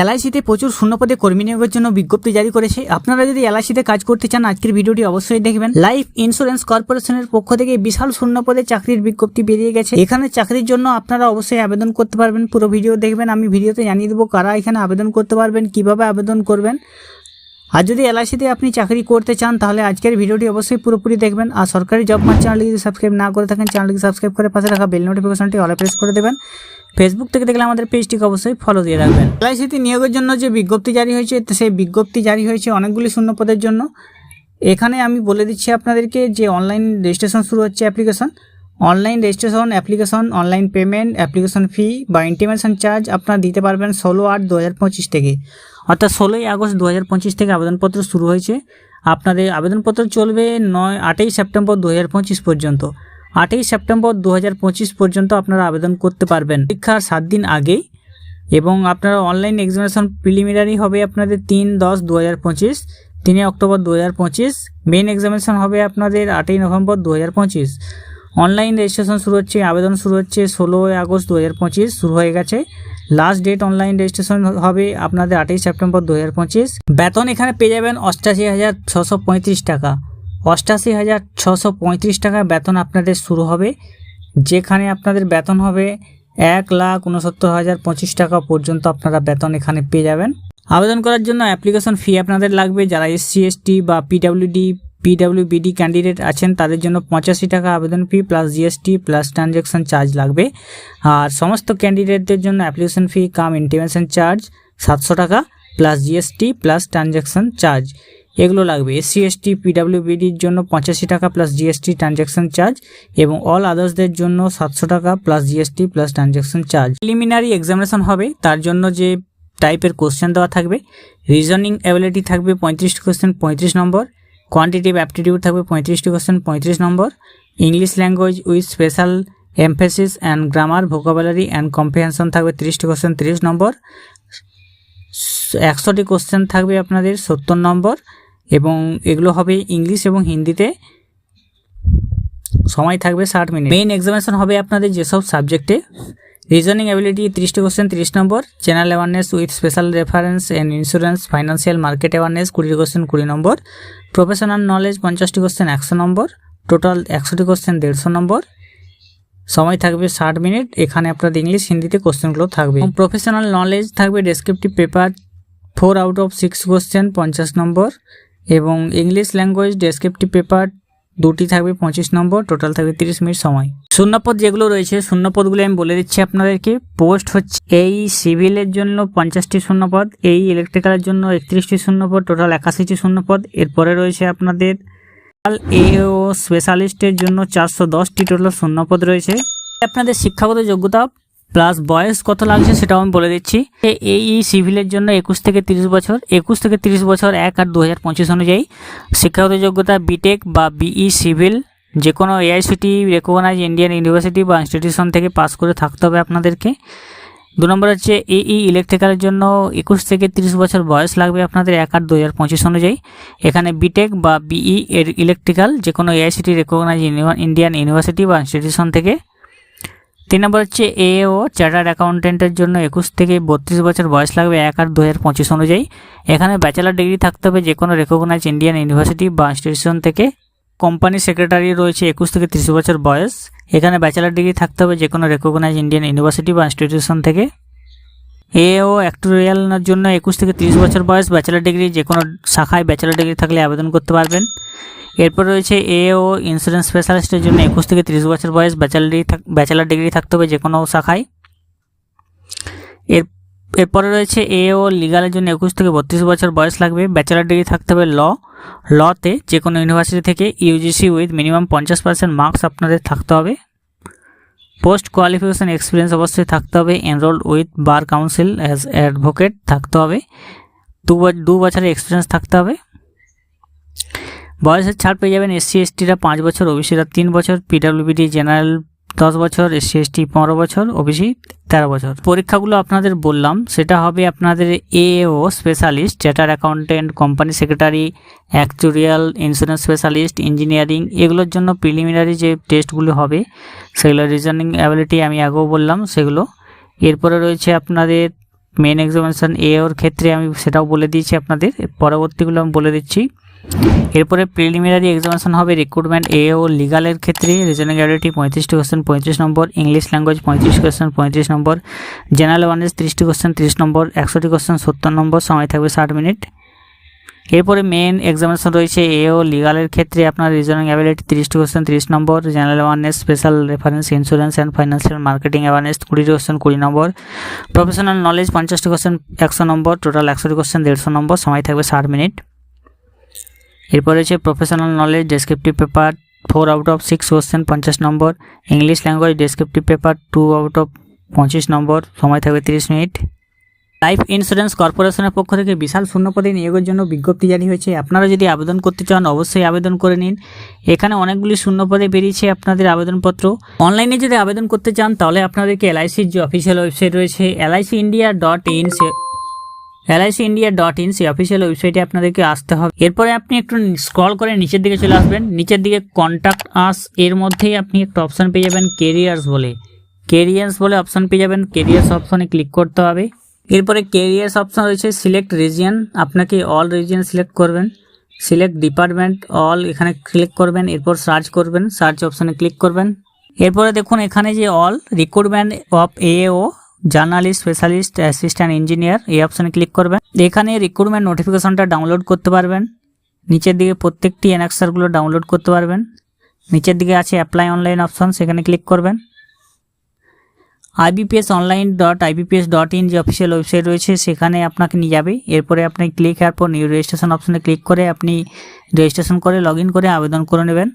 এলআইসিতে প্রচুর শূন্যপদে কর্মী নিয়োগের জন্য বিজ্ঞপ্তি জারি করেছে। আপনারা যদি এলআইসিতে কাজ করতে চান, আজকের ভিডিওটি অবশ্যই দেখবেন। লাইফ ইন্স্যুরেন্স কর্পোরেশনের পক্ষ থেকে বিশাল শূন্যপদে চাকরির বিজ্ঞপ্তি বেরিয়ে গেছে। এখানে চাকরির জন্য আপনারা অবশ্যই আবেদন করতে পারবেন। পুরো ভিডিও দেখবেন। আমি ভিডিওতে জানিয়ে দেবো কারা এখানে আবেদন করতে পারবেন, কীভাবে আবেদন করবেন। আর যদি এলআইসিতে আপনি চাকরি করতে চান, তাহলে আজকের ভিডিওটি অবশ্যই পুরোপুরি দেখবেন। আর সরকারি জব মার চ্যানেলটি যদি সাবস্ক্রাইব না করে থাকেন চ্যানেলটি সাবস্ক্রাইব করে পাশে রাখা বেল নোটিফিকেশনটি অলে প্রেস করে দেবেন। ফেসবুক থেকে দেখলে আমাদের পেজটিকে অবশ্যই ফলো দিয়ে রাখবেন। এলআইসিতে নিয়োগের জন্য যে বিজ্ঞপ্তি জারি হয়েছে সেই বিজ্ঞপ্তি জারি হয়েছে অনেকগুলি শূন্য পদের জন্য। এখানে আমি বলে দিচ্ছি আপনাদেরকে যে অনলাইন রেজিস্ট্রেশন শুরু হচ্ছে application online registration application online payment application fee বা ইন্টিমেশন চার্জ আপনারা দিতে পারবেন ষোলো আট দু থেকে। অর্থাৎ ষোলোই আগস্ট দু হাজার পঁচিশ থেকে আবেদনপত্র শুরু হয়েছে। আপনাদের আবেদনপত্র চলবে নয় আটই সেপ্টেম্বর দু হাজার পঁচিশ পর্যন্ত। আটই সেপ্টেম্বর দু হাজার পঁচিশ পর্যন্ত আপনারা আবেদন করতে পারবেন। পরীক্ষার সাত দিন আগেই এবং আপনারা অনলাইন এক্সামিনেশন প্রিলিমিনারি হবে আপনাদের তিন দশ দু হাজার পঁচিশ তিনই অক্টোবর দু হাজার পঁচিশ মেন এক্সামিনেশন হবে আপনাদের আটই নভেম্বর দু হাজার পঁচিশ। অনলাইন রেজিস্ট্রেশন শুরু হচ্ছে, আবেদন শুরু হচ্ছে ষোলোই আগস্ট দু হাজার পঁচিশ, শুরু হয়ে গেছে। লাস্ট ডেট অনলাইন রেজিস্ট্রেশন হবে আপনাদের আটই সেপ্টেম্বর দু হাজার পঁচিশ। বেতন এখানে পেয়ে যাবেন অষ্টাশি হাজার ছশো পঁয়ত্রিশ টাকা। অষ্টাশি হাজার ছশো পঁয়ত্রিশ টাকা বেতন আপনাদের শুরু হবে, যেখানে আপনাদের বেতন হবে এক লাখ উনসত্তর হাজার পঁচিশ টাকা পর্যন্ত আপনারা বেতন এখানে পেয়ে যাবেন। আবেদন করার জন্য অ্যাপ্লিকেশন ফি আপনাদের লাগবে। যারা এসসি, এসটি বা পিডাব্লিউডি, পিডাব্লিউবিডি ক্যান্ডিডেট আছেন, তাদের জন্য পঁচাশি টাকা আবেদন fee plus GST plus transaction charge লাগবে। আর সমস্ত ক্যান্ডিডেটদের জন্য application fee cum intimation charge সাতশো টাকা plus GST plus transaction charge. এগুলো লাগবে এসসি এসটি পিডাব্লিউবিডির জন্য পঁচাশি টাকা প্লাস জিএসটি ট্রানজ্যাকশন চার্জ এবং অল আদার্সদের জন্য সাতশো টাকা plus GST plus transaction charge preliminary examination হবে, তার জন্য যে টাইপের কোশ্চেন দেওয়া থাকবে রিজনিং অ্যাবিলিটি থাকবে পঁয়ত্রিশটি কোশ্চেন পঁয়ত্রিশ নম্বর কোয়ান্টিটিভ অ্যাপটিটিউড থাকবে পঁয়ত্রিশটি কোশ্চেন পঁয়ত্রিশ নম্বর English language with special emphasis and grammar vocabulary and comprehension থাকবে তিরিশটি কোশ্চেন তিরিশ নম্বর, একশোটি কোশ্চেন থাকবে আপনাদের সত্তর নম্বর এবং এগুলো হবে ইংলিশ এবং হিন্দিতে। সময় থাকবে ষাট মিনিট। মেইন এক্সামিনেশন হবে আপনাদের যেসব সাবজেক্টে। রিজনিং অ্যাবিলিটি তিরিশটি কোশ্চেন তিরিশ নম্বর। Channel awareness with special reference and insurance financial market awareness কুড়ি কোশ্চেন কুড়ি নম্বর। প্রফেশনাল নলেজ পঞ্চাশটি কোশ্চেন একশো নম্বর। টোটাল একশোটি কোশ্চেন দেড়শো নম্বর। সময় থাকবে ষাট মিনিট। এখানে আপনাদের ইংলিশ, হিন্দিতে কোশ্চেনগুলো থাকবে। প্রফেশনাল নলেজ থাকবে descriptive paper four out of six question পঞ্চাশ নম্বর। এবং ইংলিশ ল্যাঙ্গুয়েজ ডেসক্রিপটিভ পেপার দুটি থাকবে পঁচিশ নম্বর টোটাল থাকবে তিরিশ মিনিট সময়। শূন্যপদ যেগুলো রয়েছে, শূন্যপদগুলো আমি বলে দিচ্ছি আপনাদেরকে। পোস্ট হচ্ছে এই সিভিলের জন্য পঞ্চাশটি শূন্যপদ, এই ইলেকট্রিক্যালের জন্য একত্রিশটি শূন্যপদ টোটাল একাশিটি শূন্যপদ। এরপরে রয়েছে আপনাদের এ ও স্পেশালিস্টের জন্য চারশো দশটি টোটাল শূন্যপদ রয়েছে। আপনাদের শিক্ষাগত যোগ্যতা প্লাস বয়স কত লাগছে সেটাও আমি বলে দিচ্ছি। এই সিভিলের জন্য একুশ থেকে তিরিশ বছর, একুশ থেকে তিরিশ বছর এক আট দু হাজার পঁচিশ অনুযায়ী শিক্ষাগত যোগ্যতা বিটেক বা বিই সিভিল যে কোনো এআইসিটি রেকগনাইজ ইন্ডিয়ান ইউনিভার্সিটি বা ইনস্টিটিউশন থেকে পাস করে থাকতে হবে আপনাদেরকে। দু নম্বর হচ্ছে এই ইলেকট্রিক্যালের জন্য একুশ থেকে তিরিশ বছর বয়স লাগবে আপনাদের এক আট দু হাজার পঁচিশ অনুযায়ী। এখানে বিটেক বা বিই এর ইলেকট্রিক্যাল যে কোনো এআইসিটি রেকগনাইজ ইন্ডিয়ান ইউনিভার্সিটি বা ইনস্টিটিউশন থেকে তিন নম্বর হচ্ছে এ ও চার্টার্ড অ্যাকাউন্টেন্টের জন্য একুশ থেকে বত্রিশ বছর বয়স লাগবে এক আট দু হাজার পঁচিশ অনুযায়ী। এখানে ব্যাচেলার ডিগ্রি থাকতে হবে, যে কোনো রেকগনাইজ ইন্ডিয়ান ইউনিভার্সিটি বা ইনস্টিটিউশন থেকে। কোম্পানি সেক্রেটারি রয়েছে একুশ থেকে তিরিশ বছর বয়স। এখানে ব্যাচেলার ডিগ্রি থাকতে হবে, যে কোনো রেকগনাইজ ইন্ডিয়ান ইউনিভার্সিটি বা ইনস্টিটিউশন থেকে। এ ও অ্যাক্টোরিয়ালের জন্য একুশ থেকে তিরিশ বছর বয়স ব্যাচেলার ডিগ্রি যে কোনো শাখায় ব্যাচেলার ডিগ্রি থাকলে আবেদন করতে পারবেন। এরপর রয়েছে এ ও ইন্স্যুরেন্স স্পেশালিস্টের জন্য একুশ থেকে তিরিশ বছর বয়স ব্যাচেলার ডিগ্রি ব্যাচেলার ডিগ্রি থাকতে হবে যে কোনো শাখায়। এর এরপরে রয়েছে এ ও লিগালের জন্য একুশ থেকে বত্রিশ বছর বয়স লাগবে ব্যাচেলার ডিগ্রি থাকতে হবে ল, লতে যে কোনো ইউনিভার্সিটি থেকে ইউজিসি উইথ মিনিমাম পঞ্চাশ পার্সেন্ট মার্কস আপনাদের থাকতে হবে। পোস্ট কোয়ালিফিকেশন এক্সপিরিয়েন্স অবশ্যই থাকতে হবে enrol with bar council as advocate থাকতে হবে, দু বছরের এক্সপিরিয়েন্স থাকতে হবে। বয়সের ছাড় পেয়ে যাবেন এসসি, এসটিরা পাঁচ বছর, ওবিসিরা তিন বছর পিডাব্লিউবিডি জেনারেল দশ বছর, এসসি, এসটি পনেরো বছর, ওবিসি তেরো বছর। পরীক্ষাগুলো আপনাদের বললাম, সেটা হবে আপনাদের A O specialist charter accountant company secretary actuarial insurance specialist engineering এগুলোর জন্য প্রিলিমিনারি যে টেস্টগুলো হবে, সেগুলো রিজনিং অ্যাবিলিটি আমি আগেও বললাম, সেগুলো। এরপরে রয়েছে আপনাদের মেন এক্সামিনেশন এ ওর ক্ষেত্রে আমি সেটাও বলে দিয়েছি আপনাদের, পরবর্তীগুলো আমি বলে দিচ্ছি। এরপরে প্রিলিমিনারি এক্সামিনেশন হবে রিক্রুটমেন্ট এ ও লিগালের ক্ষেত্রে। রিজনিং অ্যাবিলিটি পঁয়ত্রিশটি কোশ্চেন পঁয়ত্রিশ নম্বর। ইংলিশ ল্যাঙ্গুয়েজ পঁয়ত্রিশ কোশ্চেন পঁয়ত্রিশ নম্বর। জেনারেল অ্যাওয়ারনেস তিরিশটি কোশ্চেন তিরিশ নম্বর। একশোটি কোশ্চেন সত্তর নম্বর। সময় থাকবে ষাট মিনিট। এরপরে মেন এক্সামিনেশন রয়েছে এ ও লিগালের ক্ষেত্রে। আপনার রিজনিং অ্যাবিলিটি তিরিশটি কোশ্চেন তিরিশ নম্বর। General awareness special reference insurance and financial marketing awareness কুড়িটি কোশ্চেন কুড়ি নম্বর। প্রফেশনাল নলেজ পঞ্চাশটি কোশ্চেন একশো নম্বর। টোটাল একশোটি কোশ্চেন দেড়শো নম্বর। সময় থাকবে ষাট মিনিট। এরপর রয়েছে professional knowledge descriptive paper four out of six question পঞ্চাশ নম্বর English language descriptive paper two out of পঁচিশ নম্বর সময় থাকবে তিরিশ মিনিট। লাইফ ইন্স্যুরেন্স কর্পোরেশনের পক্ষ থেকে বিশাল শূন্যপদে নিয়োগের জন্য বিজ্ঞপ্তি জারি হয়েছে। আপনারা যদি আবেদন করতে চান, অবশ্যই আবেদন করে নিন। এখানে অনেকগুলি শূন্যপদে বেরিয়েছে আপনাদের আবেদনপত্র। অনলাইনে যদি আবেদন করতে চান, তাহলে আপনাদেরকে এলআইসির যে অফিসিয়াল ওয়েবসাইট রয়েছে LIC India dot in LIC India dot in সেই অফিসিয়াল ওয়েবসাইটে আপনাদেরকে আসতে হবে। এরপরে আপনি একটু স্ক্রল করে নিচের দিকে চলে আসবেন। নিচের দিকে কন্ট্যাক্ট আস এর মধ্যেই আপনি একটা অপশান পেয়ে যাবেন কেরিয়ার্স বলে। কেরিয়ার্স বলে অপশান পেয়ে যাবেন। কেরিয়ার্স অপশানে ক্লিক করতে হবে। এরপরে কেরিয়ার্স অপশান রয়েছে সিলেক্ট রিজিয়ন আপনাকে অল রিজিয়ন সিলেক্ট করবেন। সিলেক্ট ডিপার্টমেন্ট অল এখানে ক্লিক করবেন। এরপর সার্চ করবেন। সার্চ অপশানে ক্লিক করবেন। এরপরে দেখুন এখানে যে all recruitment of AO journalist, specialist, assistant engineer, এই অপশানে ক্লিক করবেন। এখানে রিক্রুটমেন্ট নোটিফিকেশনটা ডাউনলোড করতে পারবেন। নিচের দিকে প্রত্যেকটি অ্যানাক্সারগুলো ডাউনলোড করতে পারবেন। নিচের দিকে আছে অ্যাপ্লাই অনলাইন অপশন সেখানে ক্লিক করবেন। IBPS online dot IBPS dot in যে অফিসিয়াল ওয়েবসাইট রয়েছে, সেখানে আপনাকে নিয়ে যাবে। এরপরে আপনি ক্লিক হওয়ার পর নিউ রেজিস্ট্রেশন অপশানে ক্লিক করে আপনি রেজিস্ট্রেশন করে লগ করে আবেদন করে নেবেন।